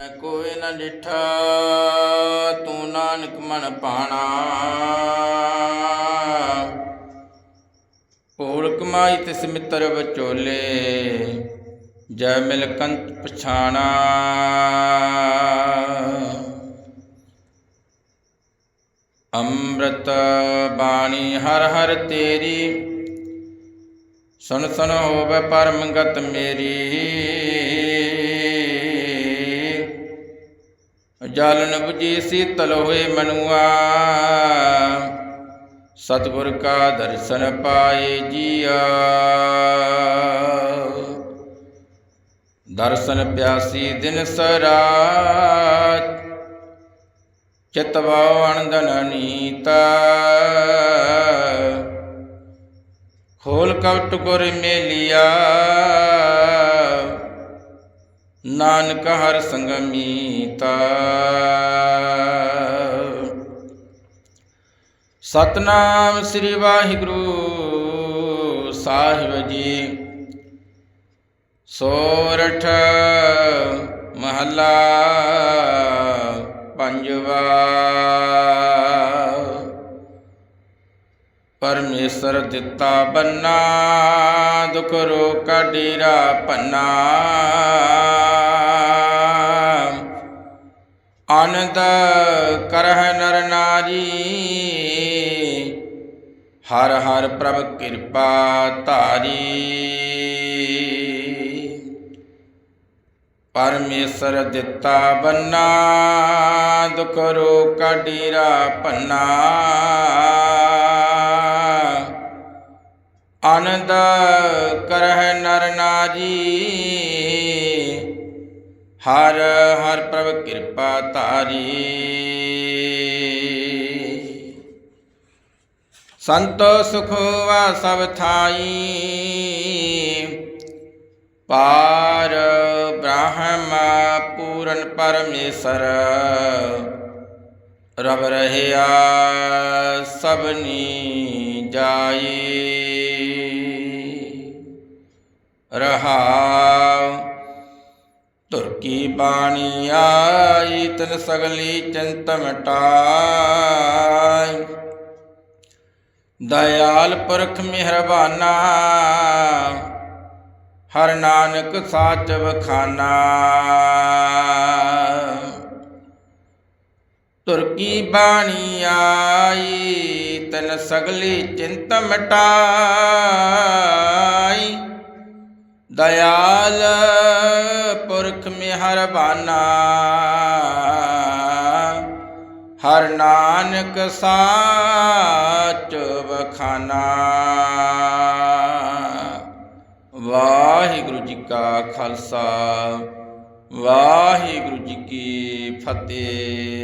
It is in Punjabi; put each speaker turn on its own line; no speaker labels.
ਕੋਈ ਨਾ ਡਿਠਾ, ਤੂੰ ਨਾਨਕ ਮਨ ਪਾਣਾ। ਭੂਲ ਕਮਾਈ ਤਿਸ ਮਿੱਤਰ ਵਿਚੋਲੇ, ਜੈ ਮਿਲ ਕੰਤ ਪਛਾਣਾ। ਅੰਮ੍ਰਿਤ ਬਾਣੀ ਹਰ ਹਰ ਤੇਰੀ ਸੁਨ ਸੁਨ ਹੋਵੇ ਪਰਮ ਮੇਰੀ। ਜਲ ਬੁਝੀ 부ਜੀ ਸੀਤਲ ਹੋਏ ਮਨੁਆ। ਸਤਿਗੁਰ ਕਾ ਦਰਸ਼ਨ ਪਾਏ ਜੀਆ। ਦਰਸ਼ਨ ਪਿਆਸੀ ਦਿਨ ਸਰਾਤ ਚਿਤਵਾ ਅਣਦਨ ਨੀਤਾ ਖੋਲ ਕਵਟ ਗੁਰ ਮੇਲਿਆ। ਨਾਨਕ ਹਰ ਸੰਗਮੀਤਾ। ਸਤਨਾਮ ਸ੍ਰੀ ਵਾਹਿਗੁਰੂ ਸਾਹਿਬ ਜੀ। ਸੋਰਠ ਮਹੱਲਾ ਪੰਜਵਾ। ਪਰਮੇਸ਼ਰ ਦਿੱਤਾ ਬੰਨਾ, ਦੁਖ ਰੋਕਾ ਡੇਰਾ ਪੰਨਾ। ਆਨੰਦ ਕਰਹਿ ਨਰ ਨਾਰੀ। ਹਰ ਹਰ ਪ੍ਰਭ ਕਿਰਪਾ ਧਾਰੀ। ਪਰਮੇਸ਼ਰ ਦਿੱਤਾ ਬੰਨਾ, ਦੁਖ ਰੋਕਾ ਡੇਰਾ ਪੰਨਾ ਆਨੰਦ ਕਰਹਿ ਨਰ ਨਾਰੀ। ਹਰ ਹਰ ਪ੍ਰਭ ਕਿਰਪਾ ਧਾਰੀ। ਸੰਤੋ ਸੁਖ ਵਾ ਸਭ ਥਾਈ। ਪਾਰ ਬ੍ਰਹਮ ਪੂਰਨ ਪਰਮੇਸ਼ਰ। ਰਬ ਰਹਿਆ ਸਭਨੀ ਜਾਈ। ਰਹਾਉ ਤੁਰ ਕੀ ਬਾਣੀ ਆਈ ਤਨ ਸਗਲੀ ਚਿੰਤਮ ਮਿਟਾਈ ਦਇਆਲ ਪੁਰਖ ਮਿਹਰਬਾਨਾ, ਹਰ ਨਾਨਕ ਸਾਚ ਵਖਾਨਾ। ਤੁਰਕੀ ਬਾਣੀ ਆਈ ਤਨ ਸਗਲੀ ਚਿੰਤ ਮਿਟਾਈ ਦਇਆਲ ਪੁਰਖ ਮਿਹਰਬਾਨਾ ਹਰ ਨਾਨਕ ਸਾਚ ਵਖਾਨਾ। ਵਾਹਿਗੁਰੂ ਜੀ ਕਾ ਖਾਲਸਾ ਵਾਹਿਗੁਰੂ ਜੀ ਕੀ ਫਤਿਹ।